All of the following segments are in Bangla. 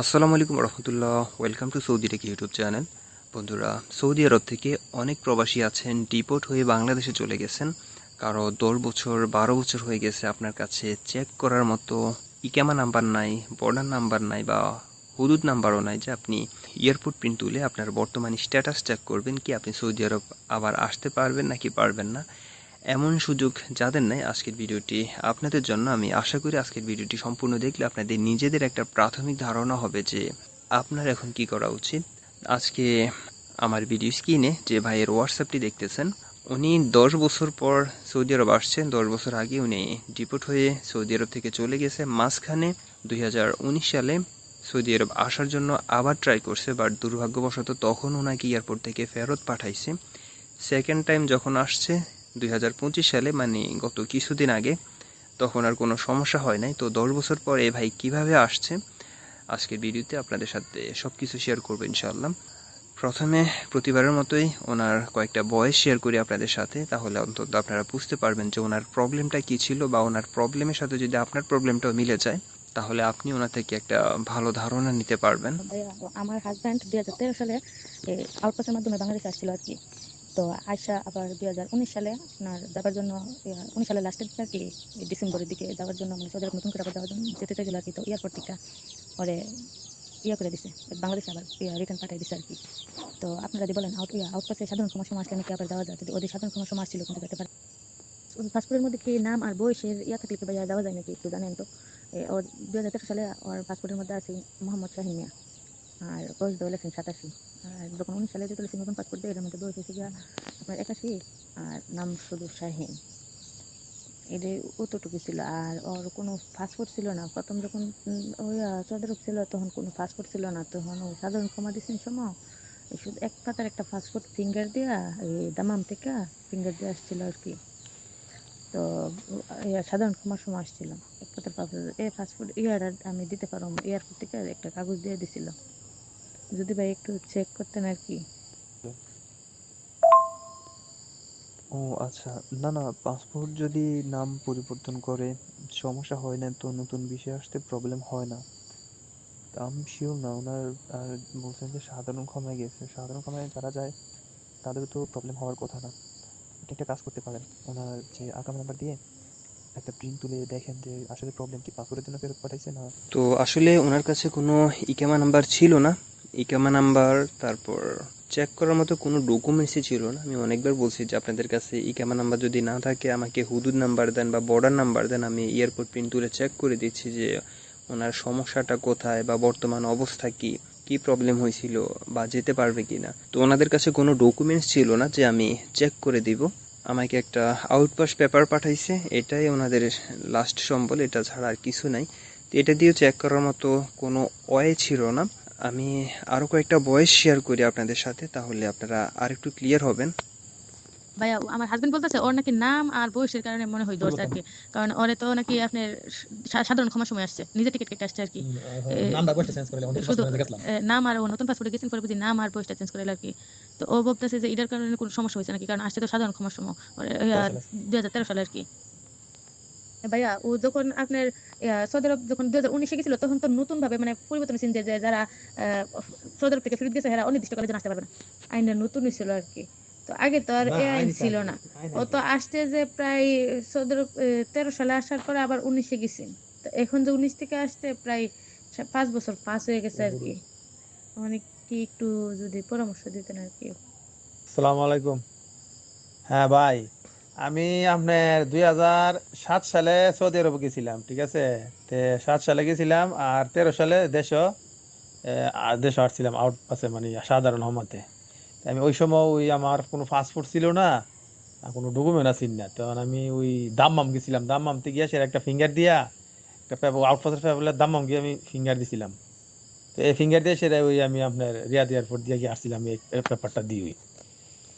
আসসালামু আলাইকুম রহমতুল্লাহ। Welcome to Saudi tech YouTube channel বন্ধুরা সৌদি আরব থেকে অনেক প্রবাসী আছেন ডিপোর্ট হয়ে বাংলাদেশে চলে গেছেন। কারও দশ বছর, বারো বছর হয়ে গেছে আপনার কাছে। চেক করার মতো ইকামা নাম্বার নাই বর্ডার নাম্বার নাই বা হুদুদ নাম্বারও নাই যে আপনি এয়ারপোর্ট প্রিন্ট তুলে আপনার বর্তমানে স্ট্যাটাস চেক করবেন কি আপনি সৌদি আরব আবার আসতে পারবেন নাকি পারবেন না। এমন সুযোগ যাদের নাই আজকের ভিডিওটি আপনাদের জন্য। আমি আশা করি আজকের ভিডিওটি সম্পূর্ণ দেখলে আপনাদের নিজেদের একটা প্রাথমিক ধারণা হবে যে আপনার এখন কি করা উচিত। আজকে আমার ভিডিও স্ক্রিনে যে ভাইয়ের হোয়াটসঅ্যাপটি দেখতেছেন, উনি দশ বছর পর সৌদি আরব আসছেন। দশ বছর আগে উনি ডিপোর্ট হয়ে সৌদি আরব থেকে চলে গেছে। মাঝখানে দুই হাজার উনিশ সালে সৌদি আরব আসার জন্য আবার ট্রাই করছে বাট দুর্ভাগ্যবশত তখন ওনাকে এয়ারপোর্ট থেকে ফেরত পাঠাইছে। সেকেন্ড টাইম যখন আসছে দুই হাজার পঁচিশ সালে মানে গত কিছুদিন আগে, তখন আর কোনো সমস্যা হয় নাই। তো দশ বছর পরে ভাই কীভাবে আসছে, আজকের ভিডিওতে আপনাদের সাথে সব কিছু শেয়ার করব ইনশাআল্লাহ। প্রথমে প্রতিবারের মতোই ওনার কয়েকটা বয়স শেয়ার করি আপনাদের সাথে, তাহলে অন্তত আপনারা বুঝতে পারবেন যে ওনার প্রবলেমটা কী ছিল বা ওনার প্রবলেমের সাথে যদি আপনার প্রবলেমটাও মিলে যায়, তাহলে আপনি ওনার থেকে একটা ভালো ধারণা নিতে পারবেন। আমার হাজব্যান্ড দুই হাজার তেরো সালে আউটপাসের মাধ্যমে বাংলাদেশে আসছিল আর কি। তো আয়সা আবার দুই হাজার উনিশ সালে আপনার যাবার জন্য উনিশ সালের লাস্টের দিকে আর কি ডিসেম্বরের দিকে যাওয়ার জন্য মানে সৌদি নতুন করে আবার যাওয়ার জন্য যেতে চাইছিল আর কি। তো এয়ারপোর্ট থেকে ওরে ইয়ে করে দিছে, বাংলাদেশে আবার রিটার্ন পাঠিয়ে দিছে আর কি। তো আপনারা যদি বলেন আউট ইয়া আউটপাসে সাধারণ সমস্যা আসলে নাকি আবার যাওয়া যায়? যদি ওদের সাধারণ সমস্যা আসছিল কিন্তু যেতে পারে? পাসপোর্টের মধ্যে কি নাম আর বয়সের ইয়া থাকলে ভাইয়া দেওয়া যায় নাকি একটু জানেন তো? ওর দুই হাজার সালে ওর পাসপোর্টের মধ্যে আছে মোহাম্মদ শাহিন মিয়া, আর বয়স দেওয়া লেখেন সাতাশি। যখন উনিশ সালে লেখেন নতুন পাসপোর্ট দেয় এর মধ্যে বয়স গিয়া আপনার একাশি আর নাম শুধু শাহিন। এটাই অতটুকু ছিল, আর ওর কোনো পাসপোর্ট ছিল না। প্রথম যখন ওই চৌধুরী ছিল, তখন কোনো পাসপোর্ট ছিল না। তখন ও সাধারণ ক্ষমা দিচ্ছেন সময় শুধু এক পাতার একটা পাসপোর্ট ফিঙ্গার দেওয়া এই দামাম থেকে ফিঙ্গার দিয়ে আসছিল আর কি। তো সাধারণ ক্ষমার সময় আসছিল। এক পাতার পাসপোর্ট এই পাসপোর্ট ইয়ার আমি দিতে পারব এয়ারপোর্ট থেকে একটা কাগজ দিয়ে দিছিল। যদি ভাই একটু চেক করতেন আর কি। ও আচ্ছা। না না পাসপোর্ট যদি নাম পরিবর্তন করে সমস্যা হয় না তো নতুন বিষয় আসতে প্রবলেম হয় না। তা আমি শিওর না ওনার আর বলছেন যে সাধারণ ক্ষমায় গেছে। সাধারণ ক্ষমায় যারা যায় তাদের তো প্রবলেম হওয়ার কথা না। এটা একটা কাজ করতে পারেন। ওনার যে আগাম নাম্বার দিয়ে একটা প্রিন্ট তুলে দেখেন যে আসলে প্রবলেম কি? পাসপোর্টের জন্য ফেরত পাঠাইছে না? তো আসলে ওনার কাছে কোনো ইকামা নাম্বার ছিল না। ইকামা নাম্বার, তারপর চেক করার মতো কোনো ডকুমেন্টসই ছিল না। আমি অনেকবার বলছি যে আপনাদের কাছে ইকামা নাম্বার যদি না থাকে, আমাকে হুদুদ নাম্বার দেন বা বর্ডার নাম্বার দেন, আমি এয়ারপোর্ট প্রিন্ট তুলে চেক করে দিচ্ছি যে ওনার সমস্যাটা কোথায় বা বর্তমান অবস্থা কি কি প্রবলেম হয়েছিল বা যেতে পারবে কি না তো ওনাদের কাছে কোনো ডকুমেন্টস ছিল না যে আমি চেক করে দিব। আমাকে একটা আউটপাস পেপার পাঠাইছে, এটাই ওনাদের লাস্ট সম্বল, এটা ছাড়া আর কিছু নাই। তো এটা দিয়ে চেক করার মতো কোনো ওয়ে ছিল না। আমি আরও কয়েকটা বয়স শেয়ার করি আপনাদের সাথে তাহলে আপনারা আরেকটু ক্লিয়ার হবেন। ভাইয়া আমার হাজবেন্ড বলতেছে ওর নাকি নাম আর বয়সের কারণে মনে হয় দোষ আর কি। কারণ ওরে তো নাকি আপনার সাধারণ ক্ষমার সময় আসছে নিজে টিকিট কেটে আসছে আর কি। এ, নাম আর ও নতুন পাসপোর্টে গেছেন পরে বুঝি নাম আর বয়সটা চেঞ্জ করে আর কি। তো ও বলতেছে যে এটার কারণে কোনো সমস্যা হয়েছে নাকি? কারণ আসছে তো সাধারণ ক্ষমার সময় দুই হাজার তেরো সালে আর কি। ভাইয়া ও যখন আপনার সৌদি আরব যখন দুই হাজার উনিশে গেছিল তখন তো নতুন ভাবে মানে পরিবর্তন হয়েছে যে যারা আহ, সৌদি আরব থেকে ফেরত গেছে এরা অনির্দিষ্টকালের জন্য আসতে পারবে না। আইনটা নতুনই ছিল আর কি। তো আগে তো আর এ আইন ছিল না। ও তো আসতে যে প্রায় সৌদি আরব তেরো সালে আসার পরে আবার উনিশে গেছেন। তো এখন যে উনিশ থেকে আসতে প্রায় পাঁচ বছর পাস হয়ে গেছে আর কি। অনেক কি একটু যদি পরামর্শ দিতেন আর কি। আসসালামু আলাইকুম। হ্যাঁ ভাই। আমি আপনার দুই হাজার সাত সালে সৌদি আরব গেছিলাম, ঠিক আছে? তে সাত সালে গেছিলাম আর তেরো সালে দেশ দেশ আসছিলাম আউট পাসে মানে সাধারণ হমাতে আমি ওই সময় ওই আমার কোনো পাসপোর্ট ছিল না কোনো ডকুমেন্ট আছিল না। তখন আমি ওই দাম্মাম গেছিলাম, দাম্মামতে গিয়ে সে একটা ফিঙ্গার দিয়া, একটা আউট পাসের পেপার দাম্মাম গিয়ে আমি ফিঙ্গার দিছিলাম। তো এই ফিঙ্গার দিয়ে সেটা ওই আমি আপনার রিয়াদ এয়ারপোর্ট দিয়ে গিয়ে আসছিলাম, এই পেপারটা দিয়ে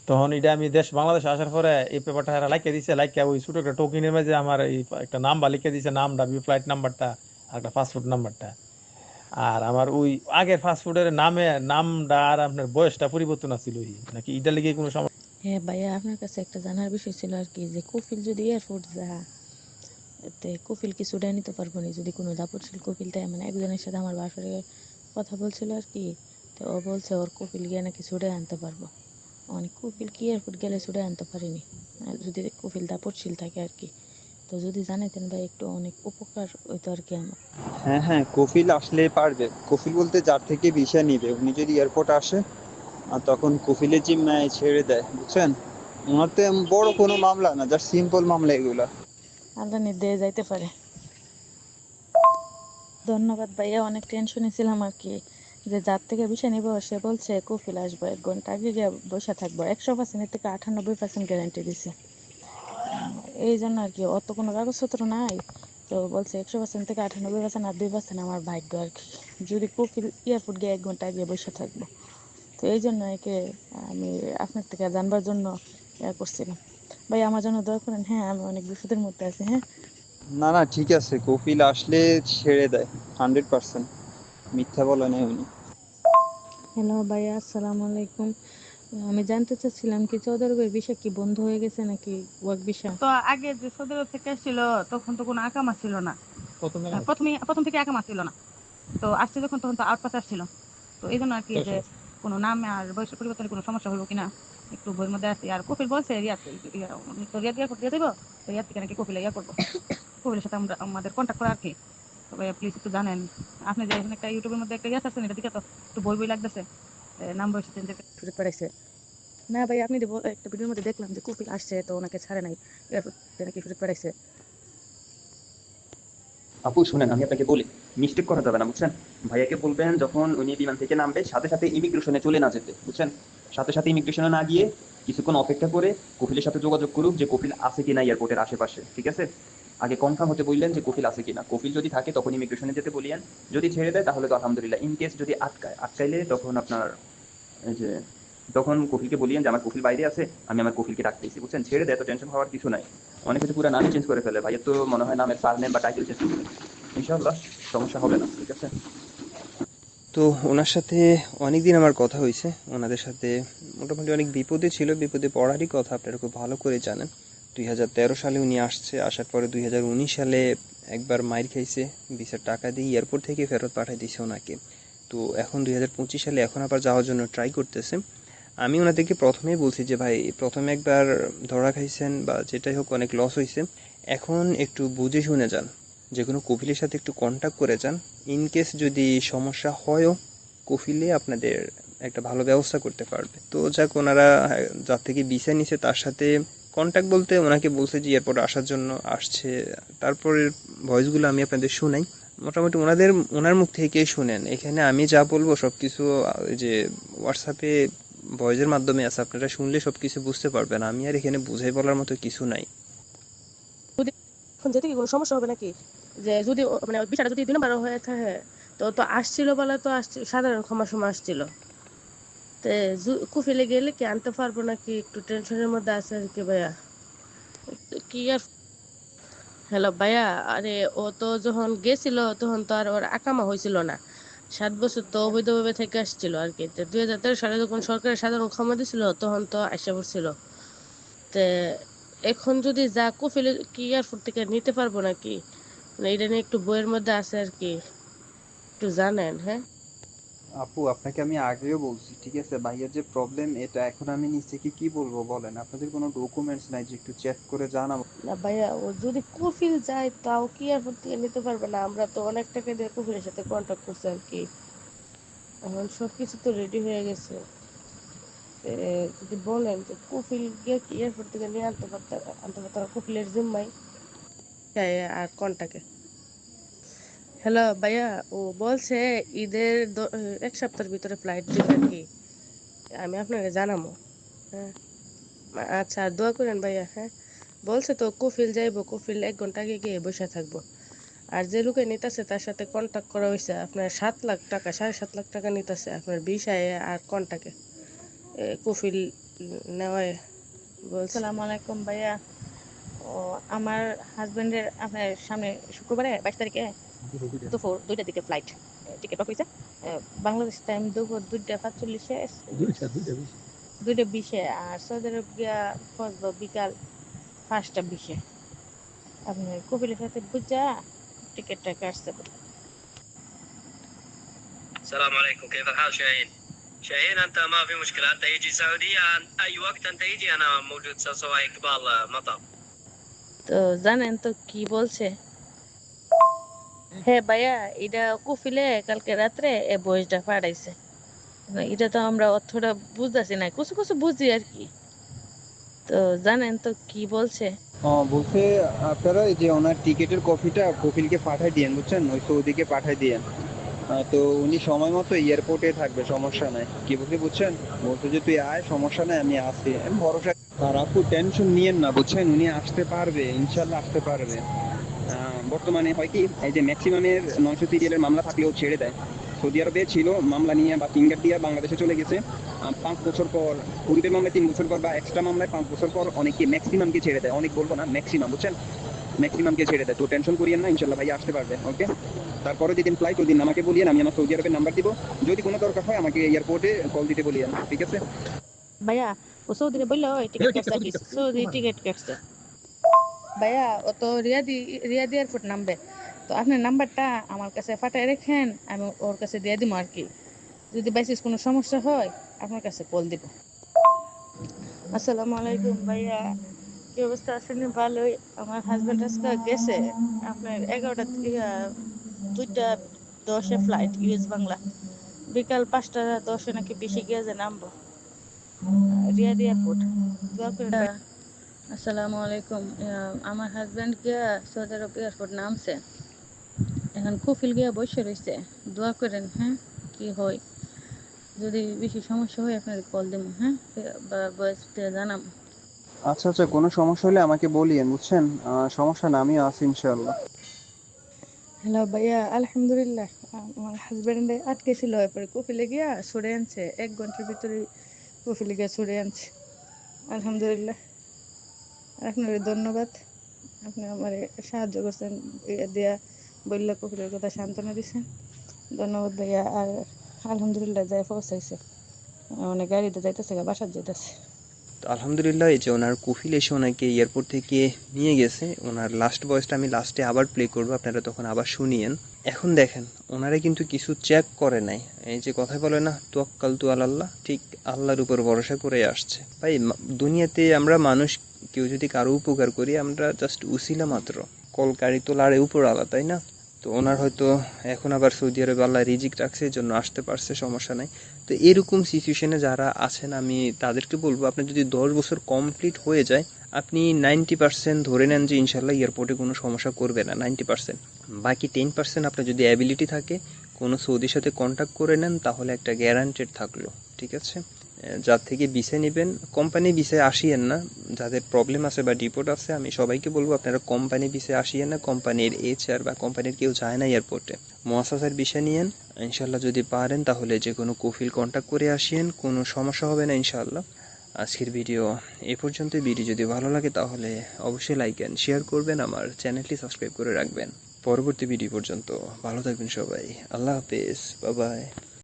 তখন এটা আমি দেশ বাংলাদেশ আসার পরে এই পেপারটা এরা লাইকে দিছে, লাইকে ওই ছোট একটা টোকেনের মাঝে আমার এই একটা নাম্বার লিখে দিছে নামটা ফ্লাইট নাম্বারটা আর একটা পাসপোর্ট নাম্বারটা আর আমার ওই আগের ফাস্টফুডের নামে, নামটা আর আপনার বয়সটা পরিবর্তন আছিল নাকি এটা লিখে কোনো সমস্যা? হ্যাঁ ভাইয়া, আপনার কাছে একটা জানার বিষয় ছিল আর কি, যে কফিল যদি এয়ারপোর্ট যা তে কফিল কি সুডাই নিতে পারব না? যদি কোনো দাপটশীল কফিল তাই মানে একজনের সাথে আমার বাসরে কথা বলছিল আর কি, তো ও বলছে ওর কপিল গিয়ে নাকি ছুটে আনতে পারব। অনেক কপিল কি এয়ারপোর্ট গেলে ছুটে আনতে পারিনি। যদি কপিল দাপটশীল থাকে আর কি। তো যদি জানাতেন ভাই একটু অনেক উপকার হইতো আর কি আমার। হ্যাঁ হ্যাঁ কফিল আসলে পারবে। কফিল বলতে যার থেকে ভিসা নিবে উনি যদি এয়ারপোর্ট আসে আর তখন কফিলের জিম্মায় ছেড়ে দেয় বুঝছেন? ওনার তো বড় কোনো মামলা না জাস্ট সিম্পল মামলা এগুলা। আল্লাহ নির্দেশ যাইতে পারে। ধন্যবাদ ভাইয়া অনেক টেনশনে ছিলাম আর কি। যে যার থেকে বিষয় নিব, সে বলছে, কফিল আসব এক ঘণ্টা আগে গিয়ে বসে থাকব। একশো পার্সেন্টের থেকে আটানব্বই পার্সেন্ট গ্যারান্টি দিছে। এই জন্য আর কি, অত কোনো কাগজপত্র নাই। তো বলছে, একশো পার্সেন্ট থেকে আটানব্বই পার্সেন্ট আর দুই পার্সেন্ট আমার ভাগ্য আর কি। যদি কফিল এয়ারপোর্ট গিয়ে এক ঘণ্টা আগে বসে থাকব। তো এই জন্য একে আমি আপনার থেকে জানবার জন্য ইয়া করছিলাম। ভাই, আমার জন্য দয়া করেন। হ্যাঁ আমি অনেক বিপদের মধ্যে আছি হ্যাঁ? না না, ঠিক আছে। কফিল আসলে ছেড়ে দেয় হান্ড্রেড পার্সেন্ট মিথ্যা বলে নেই উনি। হ্যালো ভাইয়া আসসালামু আলাইকুম। আমি জানতে চাচ্ছিলাম কি সৌদি আরবের ভিসা কি বন্ধ হয়ে গেছে নাকি ওয়ার্ক ভিসা তো আগে যে সৌদি আরব থেকে ছিল তখন তো কোনো আকামা ছিল না। প্রথমে প্রথমে প্রথম থেকে আকামা ছিল না। তো আসছে যখন তখন তো আউট পাস আসছিল। তো এই জন্য আর কি যে কোনো নামে আর বয়স পরিবর্তনের কোনো সমস্যা হলো কিনা একটু বইয়ের মধ্যে আছে। আর কপিল বলছে রিয়াদ ইয়া, রিয়াদ এয়ারপোর্ট দিয়ে দেবো তো রিয়াদ থেকে নাকি কপিল ইয়া করব। কপিলের সাথে আমরা আমাদের কন্ট্যাক্ট করা আর কি। তবে প্লিজ একটু জানেন। আপনি যে এখানে একটা ইউটিউবের মধ্যে একটা ইয়ে আছে এটা দিকে তো একটু বই বই লাগতেছে। এ, নাম বয়স চেঞ্জ সুযোগ পাঠাইছে না ভাই আপনি একটা ভিডিওর মধ্যে দেখলাম যে কপিল আসছে তো ওনাকে ছাড়ে নাই। এয়ারপোর্ট নাকি সুযোগ পাঠাইছে আপু শুনেন আমি আপনাকে বলি মিস্টেক করা যাবে না বুঝছেন? ভাইয়াকে বলবেন যখন উনি বিমান থেকে নামবে সাথে সাথে ইমিগ্রেশনে চলে না যেতে বুঝছেন? সাথে সাথে ইমিগ্রেশনে না গিয়ে কিছুক্ষণ অপেক্ষা করে কপিলের সাথে যোগাযোগ করুক যে কপিল আছে কিনা এয়ারপোর্টের আশেপাশে ঠিক আছে? আগে কনফার্ম হতে বললেন যে কপিল আছে কিনা। কপিল যদি থাকে, তখন ইমিগ্রেশনে যেতে বলিয়েন। যদি ছেড়ে দেয়, তাহলে তো আলহামদুলিল্লাহ ইন কেস যদি আটকায়, আটকাইলে তখন আপনার, এই যে, তখন কপিলকে বলিয়েন যে, আমার কপিল বাইরে আছে, আমি আমার কপিলকে ডাকতেছি। বুঝছেন? ছেড়ে দেয় তো টেনশন হওয়ার কিছু নাই। অনেকে তো পুরো নামই চেঞ্জ করে ফেলে। ভাইয়ের তো মনে হয় নামের সারনেম বা টাইটেল চেঞ্জ করে ইনশাআল্লাহ, সমস্যা হবে না, ঠিক আছে? তো ওনার সাথে অনেক দিন আমার কথা হয়েছে। ওনাদের সাথে মোটামুটি অনেক বিপদে ছিল। বিপদে পড়ারই কথা, আপনারা খুব ভালো করে জানেন। দুই হাজার তেরো সালে উনি আসছে, আসার পরে দুই হাজার উনিশ সালে একবার মাইর খাইছে ভিসার টাকা দিয়ে এয়ারপোর্ট থেকে ফেরত পাঠিয়ে দিয়েছে ওনাকে। তো এখন দুই হাজার পঁচিশ সালে এখন আবার যাওয়ার জন্য ট্রাই করতেছে। আমি ওনাদেরকে প্রথমেই বলছি যে, ভাই, প্রথমে একবার ধরা খাইছেন বা যেটাই হোক অনেক লস হয়েছে এখন একটু বুঝে শুনে যান। যে কোনো কপিলের সাথে একটু কন্ট্যাক্ট করে যান। ইন কেস যদি সমস্যা হয়ও কফিলে আপনাদের একটা ভালো ব্যবস্থা করতে পারবে। তো যাক, ওনারা যার থেকে বিসা নিছে, তার সাথে কন্ট্যাক্ট বলতে ওনাকে বলছে যে এয়ারপোর্ট আসার জন্য আসছে। তারপরের ভয়েসগুলো আমি আপনাদের শোনাই। মোটামুটি ওনাদের, ওনার মুখ থেকেই শুনেন। এখানে আমি যা বলব সব কিছু যে হোয়াটসঅ্যাপে ভয়েসের মাধ্যমে আছে, আপনারা শুনলে সব কিছু বুঝতে পারবেন। আমি আর এখানে বুঝাই বলার মতো কিছু নাই। যেতে কি কোনো সমস্যা হবে নাকি? যে যদি মানে বিষয়টা যদি দুই নম্বর হয়ে থাকে, তো তো আসছিল বলে তো আসছিল সাধারণ ক্ষমা সময় আসছিল। তে কুফিলে গেলে কি আনতে পারব নাকি একটু টেনশনের মধ্যে আছে আর কি ভাইয়া? কি আর হ্যালো ভাইয়া, আরে ও তো যখন গেছিল তখন তো আর ওর আকামা হয়েছিল না। সাত বছর তো অবৈধভাবে থেকে আসছিল আর কি। দুই হাজার তেরো সালে যখন সরকারের সাধারণ ক্ষমা দিছিল তখন তো আসা পড়ছিল। তে এখন যদি যা কফিলে কি এয়ারপোর্ট থেকে নিতে পারব নাকি? মানে এটা নিয়ে একটু বইয়ের মধ্যে আছে আর কি। একটু জানেন হ্যাঁ? আপু আপনাকে আমি আগেও বলছি ঠিক আছে? ভাইয়ের যে প্রবলেম এটা এখন আমি নিজ থেকে কি বলব বলেন? আপনাদের কোনো ডকুমেন্টস নাই যে একটু চেক করে জানাব? না ভাইয়া ও যদি কফিল যায় তাও কি এয়ারপোর্ট থেকে নিতে পারবে না? আমরা তো অনেক টাকা দিয়ে কফিলের সাথে কন্ট্যাক্ট করছি আর কি। এখন সব কিছু তো রেডি হয়ে গেছে। যদি বলেন যে কফিল গিয়ে কি এয়ারপোর্ট থেকে নিয়ে আনতে পারতে আনতে পারতে কফিলের জিম্মাই আর কন্ট্যাক্টে হ্যালো ভাইয়া। ও বলছে ঈদের এক সপ্তাহের ভিতরে ফ্লাইট দিবে আর কি আমি আপনাকে জানাব। হ্যাঁ। আচ্ছা দোয়া করেন ভাইয়া হ্যাঁ। বলছে তো, কফিল যাইবো, কফিল এক ঘণ্টা আগে গিয়ে বসে থাকব। আর যে লোকে নিতেছে, তার সাথে কন্ট্যাক্ট করা হয়েছে আপনার সাত লাখ টাকা, সাড়ে সাত লাখ টাকা নিতেছে, আপনার বিষয়ে আর কন্ট্যাক্টে কফিল নেওয়ায় বলছে। আসসালামু আলাইকুম ভাইয়া। ও, আমার হাজবেন্ডের আপনার সামনে শুক্রবারে বাইশ তারিখে দুপুর দুইটার দিকে ফ্লাইট টিকিট পাক হয়েছে বাংলাদেশ টাইম দুপুর দুইটা পাঁচচল্লিশে দুইটা বিশে আর সৌদি আরব গিয়া পৌঁছবো বিকাল পাঁচটা বিশে আপনার কপিলের সাথে বুঝা টিকিটটা কাটছে السلام عليكم كيف الحال شاهين؟ شاهين انت ما في مشكله انت يجي سعوديه اي وقت انت يجي انا موجود سواء قبال مطار তো জানেন তো কি বলছে হ্যাঁ ভাইয়া এটা কফিলে কালকে রাত্রে এ বয়সটা পাঠাইছে এটা তো আমরা অর্থটা বুঝতেছি না কিছু কিছু বুঝি আর কি। তো জানেন তো কি বলছে? ও বলছে আপনারা এই যে ওনার টিকেটের কপিটা কপিলকে পাঠাই দিয়েন বুঝছেন? ওই সৌদিকে পাঠাই দিয়েন। তো উনি সময় মতো এয়ারপোর্টে থাকবে সমস্যা নাই। কি বলছে বুঝছেন? বলছে যে তুই আয় সমস্যা নাই আমি আসি ভরসা আর আপু টেনশন নিয়েন না বুঝছেন? উনি আসতে পারবে ইনশাল্লাহ আসতে পারবে। বর্তমানে হয় কি এই যে ম্যাক্সিমামের নয়শো সিরিয়ালের মামলা থাকলেও ছেড়ে দেয়। সৌদি আরবে ছিল মামলা নিয়ে বা ফিঙ্গার দিয়ে বাংলাদেশে চলে গেছে। পাঁচ বছর পর পূর্বের মামলায় তিন বছর পর বা এক্সট্রা মামলায় পাঁচ বছর পর অনেকে ম্যাক্সিমামকে ছেড়ে দেয়। অনেক বলব না ম্যাক্সিমাম বুঝছেন? ম্যাক্সিমামকে ছেড়ে দেয়। তো টেনশন করিয়েন না ইনশাল্লাহ ভাই আসতে পারবে ওকে তারপরে যেদিন ফ্লাইট ওই দিন আমাকে বলিয়েন আমি আমার সৌদি আরবের নাম্বার দিব। যদি কোনো দরকার হয় আমাকে এয়ারপোর্টে কল দিতে বলিয়েন ঠিক আছে? ভাইয়া ও সৌদিরে বলল টিকিট কাটছে সৌদি টিকিট কাটছে। ভাইয়া, ও তো রিয়াদি রিয়াদি এয়ারপোর্ট নামবে। তো আপনার নাম্বারটা আমার কাছে পাঠায় রেখেন, আমি ওর কাছে দিয়ে দিব আর কি। যদি বাইসিস কোনো সমস্যা হয়, আপনার কাছে কল দিব। আসসালামু আলাইকুম ভাইয়া, কি অবস্থা আছেন? ভালোই। আমার হাজবেন্ড আজকে গেছে। আপনার এগারোটা দুইটা দশে ফ্লাইট ইউএস বাংলা। বিকাল পাঁচটা দশে নাকি বেশি গিয়ে যে নামবো। রিয়াদ এয়ারপোর্ট দোয়া করে আসসালামু আলাইকুম। আমার হাজবেন্ড গিয়া সৌদি আরব এয়ারপোর্ট নামছে। এখন কফিল গিয়া বসে রয়েছে দোয়া করেন হ্যাঁ কি হয়? যদি বেশি সমস্যা হয় আপনার কল দেবো হ্যাঁ? বা বয়স জানাব আচ্ছা আচ্ছা কোনো সমস্যা হলে আমাকে বলিয়েন বুঝছেন? আহ, সমস্যা না আমিও আছি ইনশাল্লাহ হ্যালো ভাইয়া আলহামদুলিল্লাহ। আমার হাজবেন্ডে আটকে ছিল এরপরে কফিলে গিয়া সরে আনছে। এক ঘণ্টার ভিতরে কফিলে গিয়া সরে আনছে। আলহামদুলিল্লাহ। আপনার ধন্যবাদ। আপনি আমার সাহায্য করছেন দিয়া বললে কফিলের কথা সান্ত্বনা দিছেন। ধন্যবাদ ভাইয়া, আর আলহামদুলিল্লাহ যাই পৌঁছাইছে। মানে গাড়িতে যাইতেছে বাসার যাইতেছে। তো আলহামদুলিল্লাহ, এই যে ওনার কফিল এসে ওনাকে এয়ারপোর্ট থেকে নিয়ে গেছে। ওনার লাস্ট ভয়েসটা আমি লাস্টে আবার প্লে করব, আপনারা তখন আবার শুনিয়েন। এখন দেখেন, ওনারা কিন্তু কিছু চেক করে নাই। এই যে কথা বলে না তোয়াক্কাল তু আল্লাহ ঠিক আল্লাহর উপর ভরসা করে আসছে। ভাই দুনিয়াতে আমরা মানুষ কেউ যদি কারও উপকার করি, আমরা জাস্ট উসিলা মাত্র। কলকারি তো লাড়ে উপর আলা তাই না? তো ওনার হয়তো এখন আবার সৌদি আরবে আল্লাহ রিজিক রাখছে, এই জন্য আসতে পারছে, সমস্যা নাই। তো এরকম সিচুয়েশনে যারা আছেন, আমি তাদেরকে বলব আপনার যদি দশ বছর কমপ্লিট হয়ে যায়, আপনি নাইনটি পার্সেন্ট ধরে নেন যে ইনশাল্লাহ এয়ারপোর্টে কোনো সমস্যা করবে না নাইনটি পার্সেন্ট বাকি টেন পার্সেন্ট আপনার যদি অ্যাবিলিটি থাকে, কোনো সৌদির সাথে কন্ট্যাক্ট করে নেন, তাহলে একটা গ্যারান্টেড থাকল, ঠিক আছে? যার থেকে বিসে নেবেন কোম্পানি বিসে আসিয়েন না। যাদের প্রবলেম আছে বা ডিপোর্ট আছে, আমি সবাইকে বলব, আপনারা কোম্পানি বিসে আসিয়েন না। কোম্পানির এইচআর বা কোম্পানির কেউ যায় না এয়ারপোর্টে মহাসাসার বিষয় নিয়েন। ইনশাল্লাহ যদি পারেন, তাহলে যে কোনো কফিল কন্ট্যাক্ট করে আসিয়েন। কোনো সমস্যা হবে না ইনশাল্লাহ আজকের ভিডিও এ পর্যন্ত ভিডিও যদি ভালো লাগে, তাহলে অবশ্যই লাইক অ্যান্ড শেয়ার করবেন। আমার চ্যানেলটি সাবস্ক্রাইব করে রাখবেন। পরবর্তী ভিডিও পর্যন্ত। ভালো থাকবেন সবাই। আল্লাহ হাফেজ। বাবাই